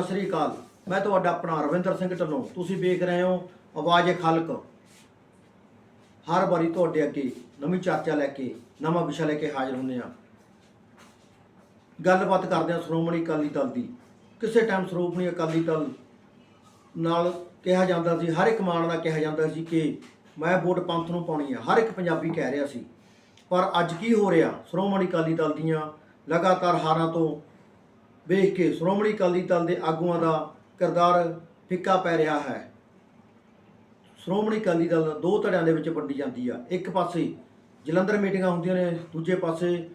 ਸਤਿ ਸ੍ਰੀ ਅਕਾਲ। ਮੈਂ ਤੁਹਾਡਾ ਆਪਣਾ ਰਵਿੰਦਰ ਸਿੰਘ ਢੱਲੋਂ। ਤੁਸੀਂ ਵੇਖ ਰਹੇ ਹੋ ਆਵਾਜ਼ ਖਲਕ। ਹਰ ਵਾਰੀ ਤੁਹਾਡੇ ਅੱਗੇ ਨਵੀਂ ਚਰਚਾ ਲੈ ਕੇ, ਨਵਾਂ ਵਿਸ਼ਾ ਲੈ ਕੇ ਹਾਜ਼ਰ ਹੁੰਦੇ ਹਾਂ। ਗੱਲਬਾਤ ਕਰਦੇ ਹਾਂ ਸ਼੍ਰੋਮਣੀ ਅਕਾਲੀ ਦਲ ਦੀ। ਕਿਸੇ ਟਾਈਮ ਸ਼੍ਰੋਮਣੀ ਅਕਾਲੀ ਦਲ ਨਾਲ ਕਿਹਾ ਜਾਂਦਾ ਸੀ, ਹਰ ਇੱਕ ਮਾਣ ਦਾ ਕਿਹਾ ਜਾਂਦਾ ਸੀ ਕਿ ਮੈਂ ਵੋਟ ਪੰਥ ਨੂੰ ਪਾਉਣੀ ਆ। ਹਰ ਇੱਕ ਪੰਜਾਬੀ ਕਹਿ ਰਿਹਾ ਸੀ। ਪਰ ਅੱਜ ਕੀ ਹੋ ਰਿਹਾ? ਸ਼੍ਰੋਮਣੀ ਅਕਾਲੀ ਦਲ ਦੀਆਂ ਲਗਾਤਾਰ ਹਾਰਾਂ ਤੋਂ ਵੇਖ ਕੇ ਸ਼੍ਰੋਮਣੀ ਅਕਾਲੀ ਦਲ ਦੇ ਆਗੂਆਂ ਦਾ ਕਿਰਦਾਰ ਫਿੱਕਾ ਪੈ ਰਿਹਾ ਹੈ। ਸ਼੍ਰੋਮਣੀ ਅਕਾਲੀ ਦਲ ਦੋ ਧੜਿਆਂ ਦੇ ਵਿੱਚ ਵੰਡੀ ਜਾਂਦੀ ਆ। ਇੱਕ ਪਾਸੇ ਜਲੰਧਰ ਮੀਟਿੰਗਾਂ ਹੁੰਦੀਆਂ ਨੇ, ਦੂਜੇ ਪਾਸੇ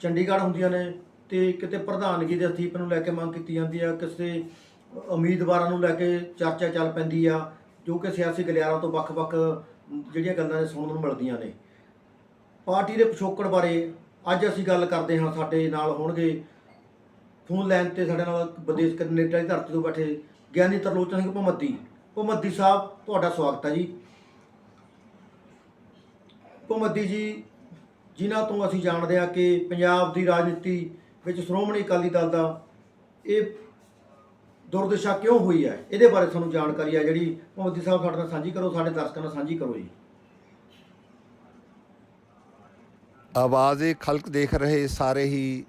ਚੰਡੀਗੜ੍ਹ ਹੁੰਦੀਆਂ ਨੇ ਤੇ ਕਿਤੇ ਪ੍ਰਧਾਨਗੀ ਦੇ ਅਸਤੀਫੇ ਨੂੰ ਲੈ ਕੇ ਮੰਗ ਕੀਤੀ ਜਾਂਦੀ ਆ, ਕਿਸੇ ਉਮੀਦਵਾਰਾਂ ਨੂੰ ਲੈ ਕੇ ਚਰਚਾ ਚੱਲ ਪੈਂਦੀ ਆ, ਜੋ ਕਿ ਸਿਆਸੀ ਗਲਿਆਰਾਂ ਤੋਂ ਵੱਖ-ਵੱਖ ਜਿਹੜੀਆਂ ਗੱਲਾਂ ਨੇ ਸੁਣਨ ਨੂੰ ਮਿਲਦੀਆਂ ਨੇ। ਪਾਰਟੀ ਦੇ ਪਿਛੋਕੜ ਬਾਰੇ ਅੱਜ ਅਸੀਂ ਗੱਲ ਕਰਦੇ ਹਾਂ, ਸਾਡੇ ਨਾਲ ਹੋਣਗੇ ਫੋਨ ਲਾਈਨ ਤੇ ਸਾਡੇ ਨਾਲ ਵਿਦੇਸ਼ ਕੈਨੇਡਾ ਦੀ ਧਰਤੀ ਤੋਂ ਬੈਠੇ ਗਿਆਨੀ ਤਰਲੋਚਨ ਸਿੰਘ ਭਮੱਦੀ। ਭਮੱਦੀ ਸਾਹਿਬ, ਤੁਹਾਡਾ ਸਵਾਗਤ ਹੈ ਜੀ। ਭਮੱਦੀ ਜੀ, ਜਿਨ੍ਹਾਂ ਤੋਂ ਅਸੀਂ ਜਾਣਦੇ ਹਾਂ ਕਿ ਪੰਜਾਬ ਦੀ ਰਾਜਨੀਤੀ ਵਿੱਚ ਸ਼੍ਰੋਮਣੀ ਅਕਾਲੀ ਦਲ ਦਾ ਇਹ ਦੁਰਦਸ਼ਾ ਕਿਉਂ ਹੋਈ ਹੈ? ਇਹਦੇ ਬਾਰੇ ਸਾਨੂੰ ਜਾਣਕਾਰੀ ਹੈ ਜਿਹੜੀ ਭਮੱਦੀ ਸਾਹਿਬ ਸਾਡੇ ਨਾਲ ਸਾਂਝੀ ਕਰੋ, ਸਾਡੇ ਦਰਸ਼ਕਾਂ ਨਾਲ ਸਾਂਝੀ ਕਰੋ ਜੀ। ਆਵਾਜ਼ ਖਲਕ ਦੇਖ ਰਹੇ ਸਾਰੇ ਹੀ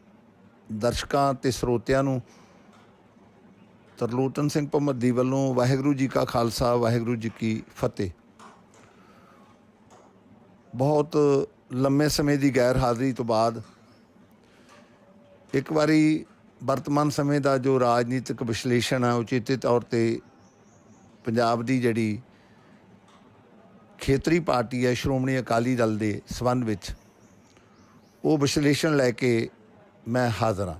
ਦਰਸ਼ਕਾਂ ਤੇ ਸਰੋਤਿਆਂ ਨੂੰ ਤਰਲੋਚਨ ਸਿੰਘ ਭਮੱਦੀ ਵੱਲੋਂ ਵਾਹਿਗੁਰੂ ਜੀ ਕਾ ਖਾਲਸਾ, ਵਾਹਿਗੁਰੂ ਜੀ ਕੀ ਫਤਿਹ। ਬਹੁਤ ਲੰਮੇ ਸਮੇਂ ਦੀ ਗੈਰ ਹਾਜ਼ਰੀ ਤੋਂ ਬਾਅਦ ਇੱਕ ਵਾਰੀ ਵਰਤਮਾਨ ਸਮੇਂ ਦਾ ਜੋ ਰਾਜਨੀਤਿਕ ਵਿਸ਼ਲੇਸ਼ਣ ਹੈ ਉਚੇਤੇ ਤੌਰ ਤੇ ਪੰਜਾਬ ਦੀ ਜਿਹੜੀ ਖੇਤਰੀ ਪਾਰਟੀ ਹੈ ਸ਼੍ਰੋਮਣੀ ਅਕਾਲੀ ਦਲ ਦੇ ਸਬੰਧ ਵਿੱਚ, ਉਹ ਵਿਸ਼ਲੇਸ਼ਣ ਲੈ ਕੇ ਮੈਂ ਹਾਜ਼ਰ ਹਾਂ।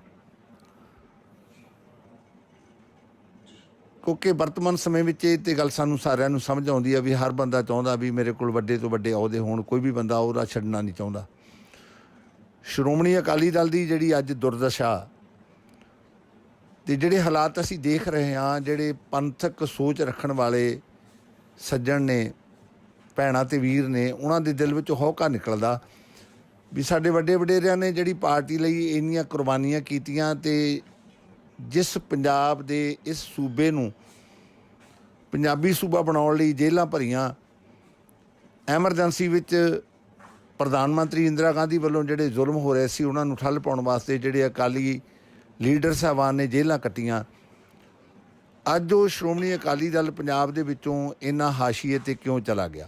ਕਿਉਂਕਿ ਵਰਤਮਾਨ ਸਮੇਂ ਵਿੱਚ ਇਹ ਤੇ ਗੱਲ ਸਾਨੂੰ ਸਾਰਿਆਂ ਨੂੰ ਸਮਝ ਆਉਂਦੀ ਹੈ ਵੀ ਹਰ ਬੰਦਾ ਚਾਹੁੰਦਾ ਵੀ ਮੇਰੇ ਕੋਲ ਵੱਡੇ ਤੋਂ ਵੱਡੇ ਅਹੁਦੇ ਹੋਣ, ਕੋਈ ਵੀ ਬੰਦਾ ਉਹਦਾ ਛੱਡਣਾ ਨਹੀਂ ਚਾਹੁੰਦਾ। ਸ਼੍ਰੋਮਣੀ ਅਕਾਲੀ ਦਲ ਦੀ ਜਿਹੜੀ ਅੱਜ ਦੁਰਦਸ਼ਾ ਤੇ ਜਿਹੜੇ ਹਾਲਾਤ ਅਸੀਂ ਦੇਖ ਰਹੇ ਹਾਂ, ਜਿਹੜੇ ਪੰਥਕ ਸੋਚ ਰੱਖਣ ਵਾਲੇ ਸੱਜਣ ਨੇ, ਭੈਣਾਂ ਤੇ ਵੀਰ ਨੇ, ਉਹਨਾਂ ਦੇ ਦਿਲ ਵਿੱਚ ਹੌਕਾ ਨਿਕਲਦਾ। ਵੀ ਸਾਡੇ ਵੱਡੇ ਵਡੇਰਿਆਂ ਨੇ ਜਿਹੜੀ ਪਾਰਟੀ ਲਈ ਇੰਨੀਆਂ ਕੁਰਬਾਨੀਆਂ ਕੀਤੀਆਂ ਤੇ ਜਿਸ ਪੰਜਾਬ ਦੇ ਇਸ ਸੂਬੇ ਨੂੰ ਪੰਜਾਬੀ ਸੂਬਾ ਬਣਾਉਣ ਲਈ ਜੇਲ੍ਹਾਂ ਭਰੀਆਂ, ਐਮਰਜੈਂਸੀ ਵਿੱਚ ਪ੍ਰਧਾਨ ਮੰਤਰੀ ਇੰਦਰਾ ਗਾਂਧੀ ਵੱਲੋਂ ਜਿਹੜੇ ਜ਼ੁਲਮ ਹੋ ਰਹੇ ਸੀ, ਉਹਨਾਂ ਨੂੰ ਠੱਲ ਪਾਉਣ ਵਾਸਤੇ ਜਿਹੜੇ ਅਕਾਲੀ ਲੀਡਰ ਸਾਹਿਬਾਨ ਨੇ ਜੇਲ੍ਹਾਂ ਕੱਟੀਆਂ। ਅੱਜ ਉਹ ਸ਼੍ਰੋਮਣੀ ਅਕਾਲੀ ਦਲ ਪੰਜਾਬ ਦੇ ਵਿੱਚੋਂ ਇੰਨਾ ਹਾਸ਼ੀਏ ਤੇ ਕਿਉਂ ਚਲਾ ਗਿਆ?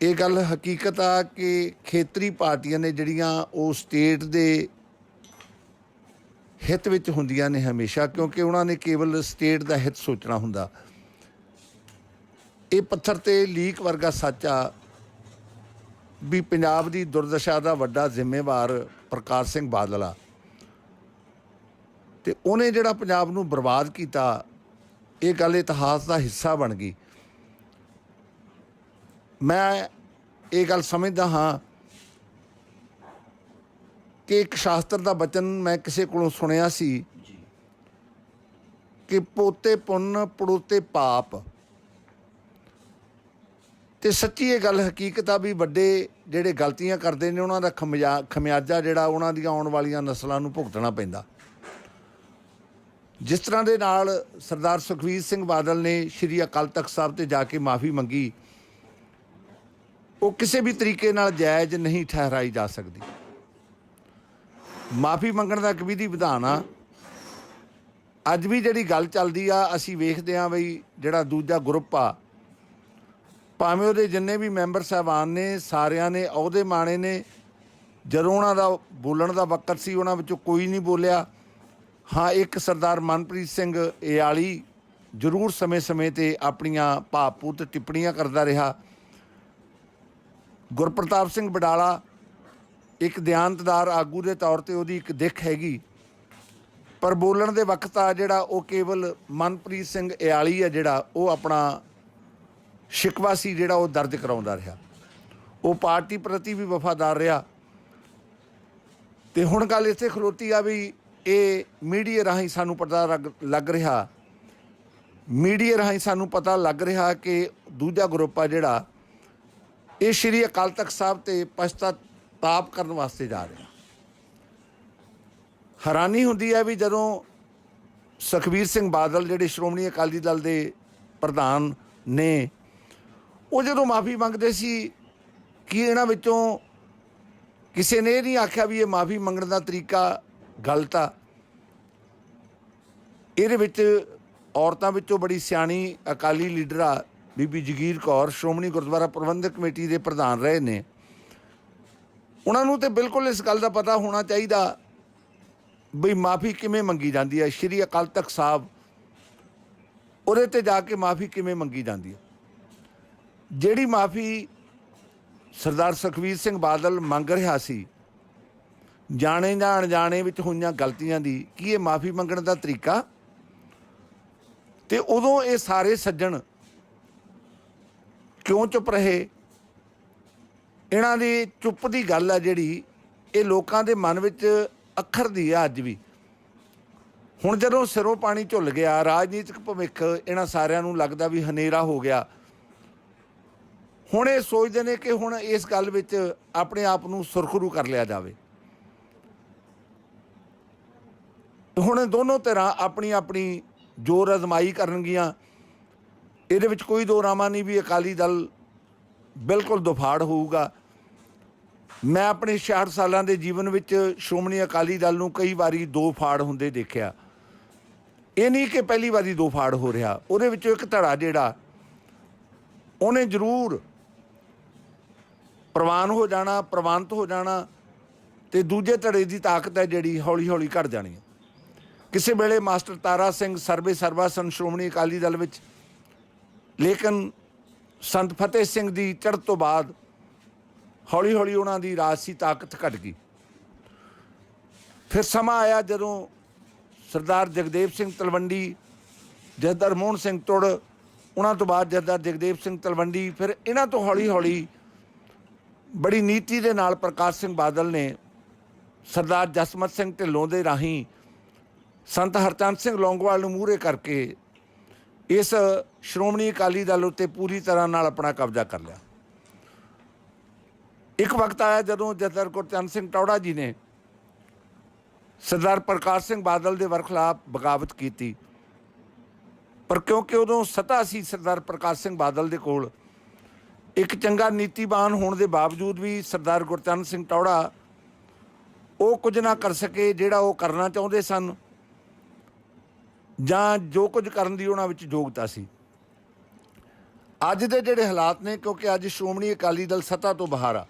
ਇਹ ਗੱਲ ਹਕੀਕਤ ਆ ਕਿ ਖੇਤਰੀ ਪਾਰਟੀਆਂ ਨੇ ਜਿਹੜੀਆਂ ਉਹ ਸਟੇਟ ਦੇ ਹਿੱਤ ਵਿੱਚ ਹੁੰਦੀਆਂ ਨੇ ਹਮੇਸ਼ਾ, ਕਿਉਂਕਿ ਉਹਨਾਂ ਨੇ ਕੇਵਲ ਸਟੇਟ ਦਾ ਹਿੱਤ ਸੋਚਣਾ ਹੁੰਦਾ। ਇਹ ਪੱਥਰ ਤੇ ਲੀਕ ਵਰਗਾ ਸੱਚ ਆ ਵੀ ਪੰਜਾਬ ਦੀ ਦੁਰਦਸ਼ਾ ਦਾ ਵੱਡਾ ਜ਼ਿੰਮੇਵਾਰ ਪ੍ਰਕਾਸ਼ ਸਿੰਘ ਬਾਦਲ ਆ। ਤੇ ਉਹਨੇ ਜਿਹੜਾ ਪੰਜਾਬ ਨੂੰ ਬਰਬਾਦ ਕੀਤਾ, ਇਹ ਗੱਲ ਇਤਿਹਾਸ ਦਾ ਹਿੱਸਾ ਬਣ ਗਈ। ਮੈਂ ਇਹ ਗੱਲ ਸਮਝਦਾ ਹਾਂ ਕਿ ਇੱਕ ਸ਼ਾਸਤਰ ਦਾ ਬਚਨ ਮੈਂ ਕਿਸੇ ਕੋਲੋਂ ਸੁਣਿਆ ਸੀ ਕਿ ਪੋਤੇ ਪੁੰਨ, ਪੜੋਤੇ ਪਾਪ। ਤੇ ਸੱਚੀ ਇਹ ਗੱਲ ਹਕੀਕਤ ਆ ਵੀ ਵੱਡੇ ਜਿਹੜੇ ਗਲਤੀਆਂ ਕਰਦੇ ਨੇ, ਉਹਨਾਂ ਦਾ ਖਮਿਆ- ਖਮਿਆਜਾ ਜਿਹੜਾ ਉਹਨਾਂ ਦੀਆਂ ਆਉਣ ਵਾਲੀਆਂ ਨਸਲਾਂ ਨੂੰ ਭੁਗਤਣਾ ਪੈਂਦਾ। ਜਿਸ ਤਰ੍ਹਾਂ ਦੇ ਨਾਲ ਸਰਦਾਰ ਸੁਖਵੀਰ ਸਿੰਘ ਬਾਦਲ ਨੇ ਸ਼੍ਰੀ ਅਕਾਲ ਤਖਤ ਸਾਹਿਬ ਤੇ ਜਾ ਕੇ ਮਾਫੀ ਮੰਗੀ ਉਹ ਕਿਸੇ ਵੀ ਤਰੀਕੇ ਨਾਲ ਜਾਇਜ਼ ਨਹੀਂ ਠਹਿਰਾਈ ਜਾ ਸਕਦੀ। ਮਾਫੀ ਮੰਗਣ ਦਾ ਇੱਕ ਵਿਧੀ ਵਿਧਾਨ ਆ। ਅੱਜ ਵੀ ਜਿਹੜੀ ਗੱਲ ਚੱਲਦੀ ਆ, ਅਸੀਂ ਵੇਖਦੇ ਆ ਬਈ ਜਿਹੜਾ ਦੂਜਾ ਗਰੁੱਪ ਆ, ਭਾਵੇਂ ਉਹਦੇ ਜਿੰਨੇ ਵੀ ਮੈਂਬਰ ਸਾਹਿਬਾਨ ਨੇ, ਸਾਰਿਆਂ ਨੇ, ਅਹੁਦੇ ਮਾਣੇ ਨੇ, ਜਦੋਂ ਉਹਨਾਂ ਦਾ ਬੋਲਣ ਦਾ ਵਕਤ ਸੀ, ਉਹਨਾਂ ਵਿੱਚੋਂ ਕੋਈ ਨਹੀਂ ਬੋਲਿਆ। ਹਾਂ, ਇੱਕ ਸਰਦਾਰ ਮਨਪ੍ਰੀਤ ਸਿੰਘ ਏਆਲੀ ਜ਼ਰੂਰ ਸਮੇਂ-ਸਮੇਂ ਤੇ ਆਪਣੀਆਂ ਭਾਵਪੂਤ ਟਿੱਪਣੀਆਂ ਕਰਦਾ ਰਿਹਾ। ਗੁਰਪ੍ਰਤਾਪ ਸਿੰਘ ਬਡਾਲਾ ਇੱਕ ਦਿਆਨਤਦਾਰ ਆਗੂ ਦੇ ਤੌਰ ਤੇ ਉਹਦੀ ਇੱਕ ਦਿੱਖ ਹੈਗੀ। ਪਰ ਬੋਲਣ ਦੇ ਵਕਤ ਆ ਜਿਹੜਾ ਉਹ ਕੇਵਲ ਮਨਪ੍ਰੀਤ ਸਿੰਘ ਏਆਲੀ ਆ ਜਿਹੜਾ, ਉਹ ਆਪਣਾ ਸ਼ਿਕਵਾ ਸੀ ਜਿਹੜਾ ਉਹ ਦਰਜ ਕਰਾਉਂਦਾ ਰਿਹਾ। ਉਹ ਪਾਰਟੀ ਪ੍ਰਤੀ ਵੀ ਵਫਾਦਾਰ ਰਿਹਾ। ਤੇ ਹੁਣ ਗੱਲ ਇੱਥੇ ਖਲੋਤੀ ਆ ਵੀ ਇਹ ਮੀਡੀਆ ਰਾਹੀਂ ਸਾਨੂੰ ਪਤਾ ਲੱਗ- ਲੱਗ ਰਿਹਾ। ਮੀਡੀਆ ਰਾਹੀਂ ਸਾਨੂੰ ਪਤਾ ਲੱਗ ਰਿਹਾ ਕਿ ਦੂਜਾ ਗਰੁੱਪ ਆ ਜਿਹੜਾ ਇਹ ਸ਼੍ਰੀ ਅਕਾਲ ਤਖਤ ਸਾਹਿਬ ਤੇ ਪਛਤਾਤਾਪ ਕਰਨ ਵਾਸਤੇ ਜਾ ਰਿਹਾ। ਹੈਰਾਨੀ ਹੁੰਦੀ ਹੈ ਵੀ ਜਦੋਂ ਸੁਖਬੀਰ ਸਿੰਘ ਬਾਦਲ, ਜਿਹੜੇ ਸ਼੍ਰੋਮਣੀ ਅਕਾਲੀ ਦਲ ਦੇ ਪ੍ਰਧਾਨ ਨੇ, ਉਹ ਜਦੋਂ ਮਾਫੀ ਮੰਗਦੇ ਸੀ, ਕਿ ਇਹਨਾਂ ਵਿੱਚੋਂ ਕਿਸੇ ਨੇ ਇਹ ਨਹੀਂ ਆਖਿਆ ਵੀ ਇਹ ਮਾਫੀ ਮੰਗਣ ਦਾ ਤਰੀਕਾ ਗਲਤ ਆ? ਇਹਦੇ ਵਿੱਚ ਔਰਤਾਂ ਵਿੱਚੋਂ ਬੜੀ ਸਿਆਣੀ ਅਕਾਲੀ ਲੀਡਰ ਆ ਬੀਬੀ ਜਗੀਰ ਕੌਰ ਸ਼੍ਰੋਮਣੀ ਗੁਰਦੁਆਰਾ ਪ੍ਰਬੰਧਕ ਕਮੇਟੀ ਦੇ ਪ੍ਰਧਾਨ ਰਹੇ ਨੇ। ਉਹਨਾਂ ਨੂੰ ਤੇ ਬਿਲਕੁਲ ਇਸ ਗੱਲ ਦਾ ਪਤਾ ਹੋਣਾ ਚਾਹੀਦਾ ਬਈ ਮਾਫੀ ਕਿਵੇਂ ਮੰਗੀ ਜਾਂਦੀ ਹੈ। ਸ਼੍ਰੀ ਅਕਾਲ ਤਖਤ ਸਾਹਿਬ ਉਹਦੇ ਤੇ ਜਾ ਕੇ ਮਾਫੀ ਕਿਵੇਂ ਮੰਗੀ ਜਾਂਦੀ ਹੈ। ਜਿਹੜੀ ਮਾਫੀ ਸਰਦਾਰ ਸੁਖਵੀਰ ਸਿੰਘ ਬਾਦਲ ਮੰਗ ਰਿਹਾ ਸੀ, ਜਾਣੇ ਜਾਂ ਅਣਜਾਣੇ ਵਿੱਚ ਹੋਈਆਂ ਗਲਤੀਆਂ ਦੀ, ਕੀ ਇਹ ਮਾਫੀ ਮੰਗਣ ਦਾ ਤਰੀਕਾ? ਤੇ ਉਦੋਂ ਇਹ ਸਾਰੇ ਸੱਜਣ ਕਿਉਂ ਚੁੱਪ ਰਹੇ? ਇਹਨਾਂ ਦੀ ਚੁੱਪ ਦੀ ਗੱਲ ਆ ਜਿਹੜੀ ਇਹ ਲੋਕਾਂ ਦੇ ਮਨ ਵਿੱਚ ਅੱਖਰ ਦੀ ਆ ਅੱਜ ਵੀ। ਹੁਣ ਜਦੋਂ ਸਿਰੋਂ ਪਾਣੀ ਝੁੱਲ ਗਿਆ, ਰਾਜਨੀਤਿਕ ਭਵਿੱਖ ਇਹਨਾਂ ਸਾਰਿਆਂ ਨੂੰ ਲੱਗਦਾ ਵੀ ਹਨੇਰਾ ਹੋ ਗਿਆ। ਹੁਣ ਇਹ ਸੋਚਦੇ ਨੇ ਕਿ ਹੁਣ ਇਸ ਗੱਲ ਵਿੱਚ ਆਪਣੇ ਆਪ ਨੂੰ ਸੁਰਖਰੂ ਕਰ ਲਿਆ ਜਾਵੇ। ਹੁਣ ਦੋਨੋਂ ਧਿਰਾਂ ਆਪਣੀ ਆਪਣੀ ਜੋਰ ਅਜ਼ਮਾਈ ਕਰਨਗੀਆਂ। ਇਹਦੇ ਵਿੱਚ ਕੋਈ ਦੋ ਰਾਮਾ ਨਹੀਂ ਵੀ ਅਕਾਲੀ ਦਲ ਬਿਲਕੁਲ ਦੁਫਾੜ ਹੋਊਗਾ। ਮੈਂ ਆਪਣੇ 66 ਸਾਲਾਂ ਦੇ ਜੀਵਨ ਵਿੱਚ ਸ਼੍ਰੋਮਣੀ ਅਕਾਲੀ ਦਲ ਨੂੰ ਕਈ ਵਾਰੀ ਦੋ ਫਾੜ ਹੁੰਦੇ ਦੇਖਿਆ। ਇਹ ਨਹੀਂ ਕਿ ਪਹਿਲੀ ਵਾਰੀ ਦੋ ਫਾੜ ਹੋ ਰਿਹਾ। ਉਹਦੇ ਵਿੱਚੋਂ ਇੱਕ ਧੜਾ ਜਿਹੜਾ, ਉਹਨੇ ਜ਼ਰੂਰ ਪ੍ਰਵਾਨ ਹੋ ਜਾਣਾ, ਪ੍ਰਵਾਨਤ ਹੋ ਜਾਣਾ ਤੇ ਦੂਜੇ ਧੜੇ ਦੀ ਤਾਕਤ ਹੈ ਜਿਹੜੀ ਹੌਲੀ ਹੌਲੀ ਘਟ ਜਾਣੀ ਹੈ। ਕਿਸੇ ਵੇਲੇ ਮਾਸਟਰ ਤਾਰਾ ਸਿੰਘ ਸਰਵੇ ਸਰਵਾ ਸਨ ਸ਼੍ਰੋਮਣੀ ਅਕਾਲੀ ਦਲ ਵਿੱਚ। ਲੇਕਿਨ ਸੰਤ ਫਤਿਹ ਸਿੰਘ ਦੀ ਚੜ੍ਹ ਤੋਂ ਬਾਅਦ ਹੌਲੀ ਹੌਲੀ ਉਹਨਾਂ ਦੀ ਰਾਜਸੀ ਤਾਕਤ ਘਟ ਗਈ। ਫਿਰ ਸਮਾਂ ਆਇਆ ਜਦੋਂ ਸਰਦਾਰ ਜਗਦੇਵ ਸਿੰਘ ਤਲਵੰਡੀ ਜਥੇਦਾਰ ਮੋਹਨ ਸਿੰਘ ਤੁੜ, ਉਹਨਾਂ ਤੋਂ ਬਾਅਦ ਜਥੇਦਾਰ ਜਗਦੇਵ ਸਿੰਘ ਤਲਵੰਡੀ, ਫਿਰ ਇਹਨਾਂ ਤੋਂ ਹੌਲੀ ਹੌਲੀ ਬੜੀ ਨੀਤੀ ਦੇ ਨਾਲ ਪ੍ਰਕਾਸ਼ ਸਿੰਘ ਬਾਦਲ ਨੇ ਸਰਦਾਰ ਜਸਮਤ ਸਿੰਘ ਢਿੱਲੋਂ ਦੇ ਰਾਹੀਂ ਸੰਤ ਹਰਚੰਦ ਸਿੰਘ ਲੌਂਗੋਵਾਲ ਨੂੰ ਮੂਹਰੇ ਕਰਕੇ ਇਸ ਸ਼੍ਰੋਮਣੀ ਅਕਾਲੀ ਦਲ ਉੱਤੇ ਪੂਰੀ ਤਰ੍ਹਾਂ ਨਾਲ ਆਪਣਾ ਕਬਜ਼ਾ ਕਰ ਲਿਆ। ਇੱਕ ਵਕਤ ਆਇਆ ਜਦੋਂ ਜਥੇਦਾਰ ਗੁਰਚਰਨ ਸਿੰਘ ਟੌੜਾ ਜੀ ਨੇ ਸਰਦਾਰ ਪ੍ਰਕਾਸ਼ ਸਿੰਘ ਬਾਦਲ ਦੇ ਵਰਖਲਾਫ ਬਗਾਵਤ ਕੀਤੀ। ਪਰ ਕਿਉਂਕਿ ਉਦੋਂ ਸਤਾ ਸੀ ਸਰਦਾਰ ਪ੍ਰਕਾਸ਼ ਸਿੰਘ ਬਾਦਲ ਦੇ ਕੋਲ, ਇੱਕ ਚੰਗਾ ਨੀਤੀਬਾਨ ਹੋਣ ਦੇ ਬਾਵਜੂਦ ਵੀ ਸਰਦਾਰ ਗੁਰਚਰਨ ਸਿੰਘ ਟੌੜਾ ਉਹ ਕੁਝ ਨਾ ਕਰ ਸਕੇ ਜਿਹੜਾ ਉਹ ਕਰਨਾ ਚਾਹੁੰਦੇ ਸਨ ਜਾਂ ਜੋ ਕੁਝ ਕਰਨ ਦੀ ਉਹਨਾਂ ਵਿੱਚ ਯੋਗਤਾ ਸੀ। ਅੱਜ ਦੇ ਜਿਹੜੇ ਹਾਲਾਤ ਨੇ, ਕਿਉਂਕਿ ਅੱਜ ਸ਼੍ਰੋਮਣੀ ਅਕਾਲੀ ਦਲ ਸੱਤਾ ਤੋਂ ਬਾਹਰ ਆ।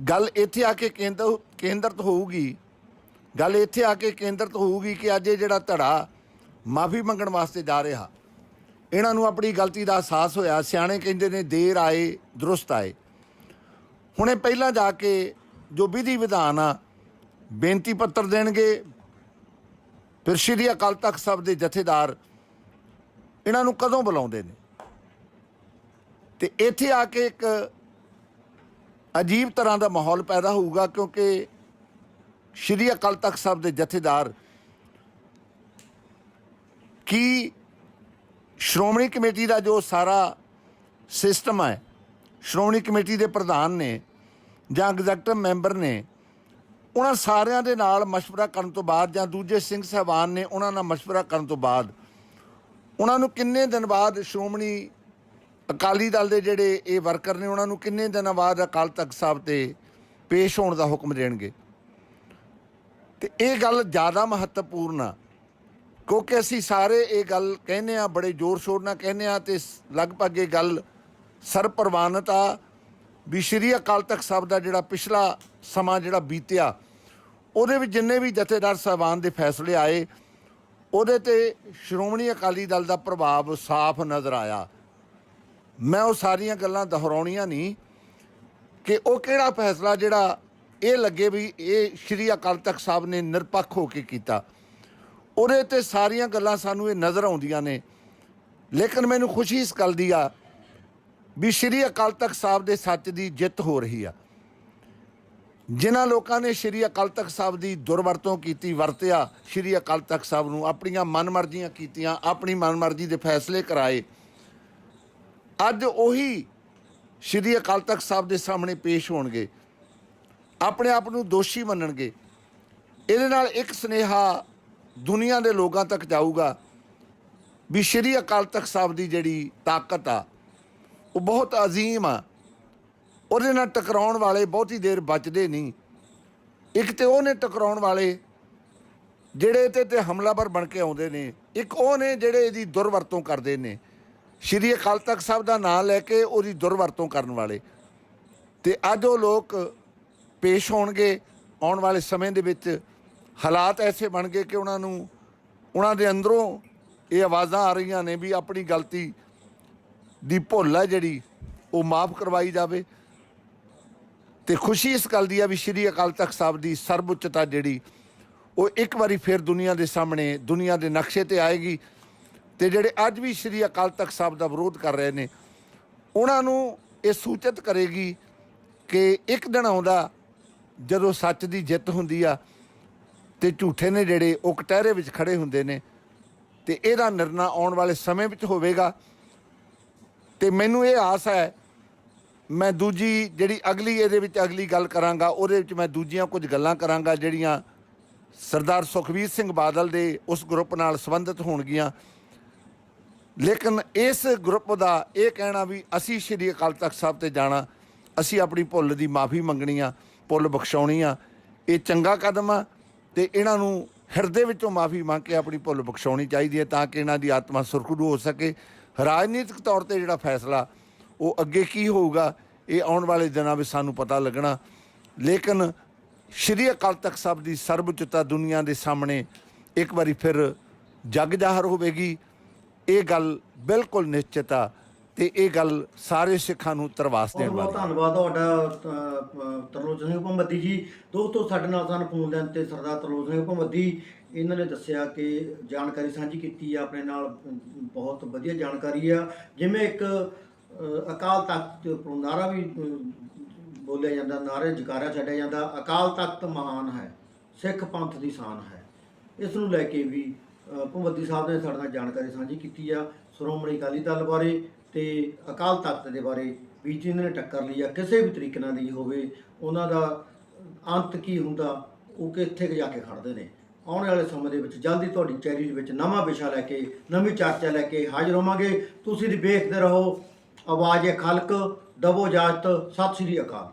ਗੱਲ ਇੱਥੇ ਆ ਕੇ ਕੇਂਦਰ, ਕੇਂਦਰਿਤ ਹੋਊਗੀ। ਗੱਲ ਇੱਥੇ ਆ ਕੇ ਕੇਂਦਰਿਤ ਹੋਊਗੀ ਕਿ ਅੱਜ ਇਹ ਜਿਹੜਾ ਧੜਾ ਮਾਫੀ ਮੰਗਣ ਵਾਸਤੇ ਜਾ ਰਿਹਾ। ਇਹਨਾਂ ਨੂੰ ਆਪਣੀ ਗਲਤੀ ਦਾ ਅਹਿਸਾਸ ਹੋਇਆ। ਸਿਆਣੇ ਕਹਿੰਦੇ ਨੇ, ਦੇਰ ਆਏ, ਦਰੁਸਤ ਆਏ। ਹੁਣੇ ਪਹਿਲਾਂ ਜਾ ਕੇ ਜੋ ਵਿਧੀ ਵਿਧਾਨ ਆ, ਬੇਨਤੀ ਪੱਤਰ ਦੇਣਗੇ। ਫਿਰ ਸ਼੍ਰੀ ਅਕਾਲ ਤਖਤ ਸਾਹਿਬ ਦੇ ਜਥੇਦਾਰ ਇਹਨਾਂ ਨੂੰ ਕਦੋਂ ਬੁਲਾਉਂਦੇ ਨੇ ਤੇ ਇੱਥੇ ਆ ਕੇ ਇੱਕ ਅਜੀਬ ਤਰ੍ਹਾਂ ਦਾ ਮਾਹੌਲ ਪੈਦਾ ਹੋਊਗਾ ਕਿਉਂਕਿ ਸ਼੍ਰੀ ਅਕਾਲ ਤਖਤ ਸਾਹਿਬ ਦੇ ਜਥੇਦਾਰ ਕੀ ਸ਼੍ਰੋਮਣੀ ਕਮੇਟੀ ਦਾ ਜੋ ਸਾਰਾ ਸਿਸਟਮ ਹੈ ਸ਼੍ਰੋਮਣੀ ਕਮੇਟੀ ਦੇ ਪ੍ਰਧਾਨ ਨੇ ਜਾਂ ਐਗਜ਼ੈਕਟਿਵ ਮੈਂਬਰ ਨੇ ਉਹਨਾਂ ਸਾਰਿਆਂ ਦੇ ਨਾਲ مشورہ ਕਰਨ ਤੋਂ ਬਾਅਦ ਜਾਂ ਦੂਜੇ ਸਿੰਘ ਸਾਹਿਬਾਨ ਨੇ ਉਹਨਾਂ ਨਾਲ مشورہ ਕਰਨ ਤੋਂ ਬਾਅਦ ਉਹਨਾਂ ਨੂੰ ਕਿੰਨੇ ਦਿਨ ਬਾਅਦ ਸ਼੍ਰੋਮਣੀ ਅਕਾਲੀ ਦਲ ਦੇ ਜਿਹੜੇ ਇਹ ਵਰਕਰ ਨੇ, ਉਹਨਾਂ ਨੂੰ ਕਿੰਨੇ ਦਿਨਾਂ ਬਾਅਦ ਅਕਾਲ ਤਖਤ ਸਾਹਿਬ ਤੇ ਪੇਸ਼ ਹੋਣ ਦਾ ਹੁਕਮ ਦੇਣਗੇ? ਤੇ ਇਹ ਗੱਲ ਜ਼ਿਆਦਾ ਮਹੱਤਵਪੂਰਨ ਆ, ਕਿਉਂਕਿ ਅਸੀਂ ਸਾਰੇ ਇਹ ਗੱਲ ਕਹਿੰਦੇ ਆ, ਬੜੇ ਜ਼ੋਰ ਸ਼ੋਰ ਨਾਲ ਕਹਿੰਦੇ ਆ ਤੇ ਲਗਭਗ ਇਹ ਗੱਲ ਸਰਪ੍ਰਵਾਨਿਤ ਆ ਵੀ ਸ਼੍ਰੀ ਅਕਾਲ ਤਖਤ ਸਾਹਿਬ ਦਾ ਜਿਹੜਾ ਪਿਛਲਾ ਸਮਾਂ ਜਿਹੜਾ ਬੀਤਿਆ, ਉਹਦੇ ਵਿੱਚ ਜਿੰਨੇ ਵੀ ਜਥੇਦਾਰ ਸਾਹਿਬਾਨ ਦੇ ਫੈਸਲੇ ਆਏ ਉਹਦੇ ਤੇ ਸ਼੍ਰੋਮਣੀ ਅਕਾਲੀ ਦਲ ਦਾ ਪ੍ਰਭਾਵ ਸਾਫ਼ ਨਜ਼ਰ ਆਇਆ। ਮੈਂ ਉਹ ਸਾਰੀਆਂ ਗੱਲਾਂ ਦੁਹਰਾਉਣੀਆਂ ਨਹੀਂ ਕਿ ਉਹ ਕਿਹੜਾ ਫੈਸਲਾ ਜਿਹੜਾ ਇਹ ਲੱਗੇ ਵੀ ਇਹ ਸ਼੍ਰੀ ਅਕਾਲ ਤਖਤ ਸਾਹਿਬ ਨੇ ਨਿਰਪੱਖ ਹੋ ਕੇ ਕੀਤਾ। ਉਹਦੇ ਤੇ ਸਾਰੀਆਂ ਗੱਲਾਂ ਸਾਨੂੰ ਇਹ ਨਜ਼ਰ ਆਉਂਦੀਆਂ ਨੇ। ਲੇਕਿਨ ਮੈਨੂੰ ਖੁਸ਼ੀ ਇਸ ਗੱਲ ਦੀ ਆ ਵੀ ਸ਼੍ਰੀ ਅਕਾਲ ਤਖਤ ਸਾਹਿਬ ਦੇ ਸੱਚ ਦੀ ਜਿੱਤ ਹੋ ਰਹੀ ਆ। ਜਿਨ੍ਹਾਂ ਲੋਕਾਂ ਨੇ ਸ਼੍ਰੀ ਅਕਾਲ ਤਖਤ ਸਾਹਿਬ ਦੀ ਦੁਰਵਰਤੋਂ ਕੀਤੀ, ਵਰਤਿਆ, ਸ਼੍ਰੀ ਅਕਾਲ ਤਖਤ ਸਾਹਿਬ ਨੂੰ ਆਪਣੀਆਂ ਮਨਮਰਜ਼ੀਆਂ ਕੀਤੀਆਂ, ਆਪਣੀ ਮਨਮਰਜ਼ੀ ਦੇ ਫੈਸਲੇ ਕਰਾਏ। ਅੱਜ ਉਹੀ ਸ਼੍ਰੀ ਅਕਾਲ ਤਖਤ ਸਾਹਿਬ ਦੇ ਸਾਹਮਣੇ ਪੇਸ਼ ਹੋਣਗੇ। ਆਪਣੇ ਆਪ ਨੂੰ ਦੋਸ਼ੀ ਮੰਨਣਗੇ। ਇਹਦੇ ਨਾਲ ਇੱਕ ਸਨੇਹਾ ਦੁਨੀਆ ਦੇ ਲੋਕਾਂ ਤੱਕ ਜਾਊਗਾ ਵੀ ਸ਼੍ਰੀ ਅਕਾਲ ਤਖਤ ਸਾਹਿਬ ਦੀ ਜਿਹੜੀ ਤਾਕਤ ਆ, ਉਹ ਬਹੁਤ ਅਜ਼ੀਮ ਆ। ਉਹਦੇ ਨਾਲ ਟਕਰਾਉਣ ਵਾਲੇ ਬਹੁਤੀ ਦੇਰ ਬਚਦੇ ਨਹੀਂ। ਇੱਕ ਤੇ ਉਹਨੇ ਟਕਰਾਉਣ ਵਾਲੇ ਜਿਹੜੇ ਤੇ ਤੇ ਹਮਲਾਵਰ ਬਣ ਕੇ ਆਉਂਦੇ ਨੇ। ਇੱਕ ਉਹ ਨੇ ਜਿਹੜੇ ਇਹਦੀ ਦੁਰਵਰਤੋਂ ਕਰਦੇ ਨੇ। ਸ਼੍ਰੀ ਅਕਾਲ ਤਖਤ ਸਾਹਿਬ ਦਾ ਨਾਮ ਲੈ ਕੇ ਉਹਦੀ ਦੁਰਵਰਤੋਂ ਕਰਨ ਵਾਲੇ। ਤੇ ਅੱਜ ਉਹ ਲੋਕ ਪੇਸ਼ ਹੋਣਗੇ, ਆਉਣ ਵਾਲੇ ਸਮੇਂ ਦੇ ਵਿੱਚ ਹਾਲਾਤ ਐਸੇ ਬਣ ਗਏ ਕਿ ਉਹਨਾਂ ਨੂੰ, ਉਹਨਾਂ ਦੇ ਅੰਦਰੋਂ ਇਹ ਆਵਾਜ਼ਾਂ ਆ ਰਹੀਆਂ ਨੇ ਵੀ ਆਪਣੀ ਗਲਤੀ ਦੀ ਭੁੱਲ ਹੈ ਜਿਹੜੀ ਉਹ ਮਾਫ ਕਰਵਾਈ ਜਾਵੇ। ਤੇ ਖੁਸ਼ੀ ਇਸ ਗੱਲ ਦੀ ਆ ਵੀ ਸ਼੍ਰੀ ਅਕਾਲ ਤਖਤ ਸਾਹਿਬ ਦੀ ਸਰਵਉੱਚਤਾ ਜਿਹੜੀ, ਉਹ ਇੱਕ ਵਾਰੀ ਫਿਰ ਦੁਨੀਆ ਦੇ ਸਾਹਮਣੇ, ਦੁਨੀਆ ਦੇ ਨਕਸ਼ੇ ਤੇ ਆਏਗੀ। ਤੇ ਜਿਹੜੇ ਅੱਜ ਵੀ ਸ਼੍ਰੀ ਅਕਾਲ ਤਖਤ ਸਾਹਿਬ ਦਾ ਵਿਰੋਧ ਕਰ ਰਹੇ ਨੇ, ਉਹਨਾਂ ਨੂੰ ਇਹ ਸੂਚਿਤ ਕਰੇਗੀ ਕਿ ਇੱਕ ਦਿਨ ਆਉਂਦਾ, ਜਦੋਂ ਸੱਚ ਦੀ ਜਿੱਤ ਹੁੰਦੀ ਆ, ਤੇ ਝੂਠੇ ਨੇ ਜਿਹੜੇ ਉਹ ਕਟਹਿਰੇ ਵਿੱਚ ਖੜੇ ਹੁੰਦੇ ਨੇ, ਤੇ ਇਹਦਾ ਨਿਰਣਾ ਆਉਣ ਵਾਲੇ ਸਮੇਂ ਵਿੱਚ ਹੋਵੇਗਾ। ਤੇ ਮੈਨੂੰ ਇਹ ਆਸ ਹੈ ਮੈਂ ਦੂਜੀ ਜਿਹੜੀ ਅਗਲੀ ਇਹਦੇ ਵਿੱਚ ਅਗਲੀ ਗੱਲ ਕਰਾਂਗਾ, ਉਹਦੇ ਵਿੱਚ ਮੈਂ ਦੂਜੀਆਂ ਕੁਝ ਗੱਲਾਂ ਕਰਾਂਗਾ ਜਿਹੜੀਆਂ ਸਰਦਾਰ ਸੁਖਬੀਰ ਸਿੰਘ ਬਾਦਲ ਦੇ ਉਸ ਗਰੁੱਪ ਨਾਲ ਸੰਬੰਧਿਤ ਹੋਣਗੀਆਂ। ਲੇਕਿਨ ਇਸ ਗਰੁੱਪ ਦਾ ਇਹ ਕਹਿਣਾ ਵੀ ਅਸੀਂ ਸ਼੍ਰੀ ਅਕਾਲ ਤਖਤ ਸਾਹਿਬ ਤੇ ਜਾਣਾ, ਅਸੀਂ ਆਪਣੀ ਭੁੱਲ ਦੀ ਮਾਫੀ ਮੰਗਣੀ ਆ, ਭੁੱਲ ਬਖਸ਼ਾਉਣੀ ਆ। ਇਹ ਚੰਗਾ ਕਦਮ ਆ ਤੇ ਇਹਨਾਂ ਨੂੰ ਹਿਰਦੇ ਵਿੱਚੋਂ ਮਾਫੀ ਮੰਗ ਕੇ ਆਪਣੀ ਭੁੱਲ ਬਖਸ਼ਾਉਣੀ ਚਾਹੀਦੀ ਹੈ ਤਾਂ ਕਿ ਇਹਨਾਂ ਦੀ ਆਤਮਾ ਸੁਰਖਰੂ ਹੋ ਸਕੇ। ਰਾਜਨੀਤਿਕ ਤੌਰ ਤੇ ਜਿਹੜਾ ਫੈਸਲਾ ਉਹ ਅੱਗੇ ਕੀ ਹੋਊਗਾ ਇਹ ਆਉਣ ਵਾਲੇ ਦਿਨਾਂ ਵਿੱਚ ਸਾਨੂੰ ਪਤਾ ਲੱਗਣਾ। ਲੇਕਿਨ ਸ਼੍ਰੀ ਅਕਾਲ ਤਖਤ ਸਾਹਿਬ ਦੀ ਸਰਵਉੱਚਤਾ ਦੁਨੀਆ ਦੇ ਸਾਹਮਣੇ ਇੱਕ ਵਾਰੀ ਫਿਰ ਜਗ ਜ਼ਾਹਰ ਹੋਵੇਗੀ। ਇਹ ਗੱਲ ਬਿਲਕੁਲ ਨਿਸ਼ਚਿਤ ਆ ਤੇ ਇਹ ਗੱਲ ਸਾਰੇ ਸਿੱਖਾਂ ਨੂੰ ਤਰਵਾਸ ਦੇਣ ਬਹੁਤ ਵਾਲੀ ਧੰਨਵਾਦ ਤੁਹਾਡਾ ਤਰਲੋਚਨ ਸਿੰਘ ਭੰਮਦੀ ਜੀ। ਦੋਸਤੋ ਸਾਡੇ ਨਾਲ ਸਾਨੂੰ ਫੋਨ ਲੈਣ ਤੇ ਸਰਦਾਰ ਤਰਲੋਚਨ ਸਿੰਘ ਭੰਮਦੀ ਇਹਨਾਂ ਨੇ ਦੱਸਿਆ ਕਿ ਜਾਣਕਾਰੀ ਸਾਂਝੀ ਕੀਤੀ ਆ ਆਪਣੇ ਨਾਲ ਬਹੁਤ ਵਧੀਆ ਜਾਣਕਾਰੀ ਆ। ਜਿਵੇਂ ਇੱਕ ਅਕਾਲ ਤਖਤ ਦੇ ਉੱਪਰੋਂ ਨਾਰਾ ਵੀ ਬੋਲਿਆ ਜਾਂਦਾ, ਨਾਰੇ ਜਕਾਰਾ ਛੱਡਿਆ ਜਾਂਦਾ। ਅਕਾਲ ਤਖਤ ਮਹਾਨ ਹੈ, ਸਿੱਖ ਪੰਥ ਦੀ ਸ਼ਾਨ ਹੈ। ਇਸ ਨੂੰ ਲੈ ਕੇ ਵੀ ਭਵੰਦੀ ਸਾਹਿਬ ਨੇ ਸਾਡੇ ਨਾਲ ਜਾਣਕਾਰੀ ਸਾਂਝੀ ਕੀਤੀ ਆ ਸ਼੍ਰੋਮਣੀ ਅਕਾਲੀ ਦਲ ਬਾਰੇ ਤੇ ਅਕਾਲ ਤਖਤ ਦੇ ਬਾਰੇ ਵੀ ਜਿਹਨਾਂ ਨੇ ਟੱਕਰ ਲਈ ਆ, ਕਿਸੇ ਵੀ ਤਰੀਕੇ ਨਾਲ ਦੀ ਹੋਵੇ, ਉਹਨਾਂ ਦਾ ਅੰਤ ਕੀ ਹੁੰਦਾ, ਉਹ ਕਿੱਥੇ ਜਾ ਕੇ ਖੜਦੇ ਨੇ। ਆਉਣ ਵਾਲੇ ਸਮੇਂ ਦੇ ਵਿੱਚ ਜਲਦੀ ਤੁਹਾਡੀ ਚੈਰੀ ਦੇ ਵਿੱਚ ਨਵਾਂ ਵਿਸ਼ਾ ਲੈ ਕੇ, ਨਵੀਂ ਚਰਚਾ ਲੈ ਕੇ ਹਾਜ਼ਰ ਹੋਵਾਂਗੇ। ਤੁਸੀਂ ਵੀ ਵੇਖਦੇ ਰਹੋ। ਆਵਾਜ਼ ਏ ਖਲਕ ਦਬੋ ਇਜਾਜ਼ਤ ਸਤਿ ਸ੍ਰੀ ਅਕਾਲ।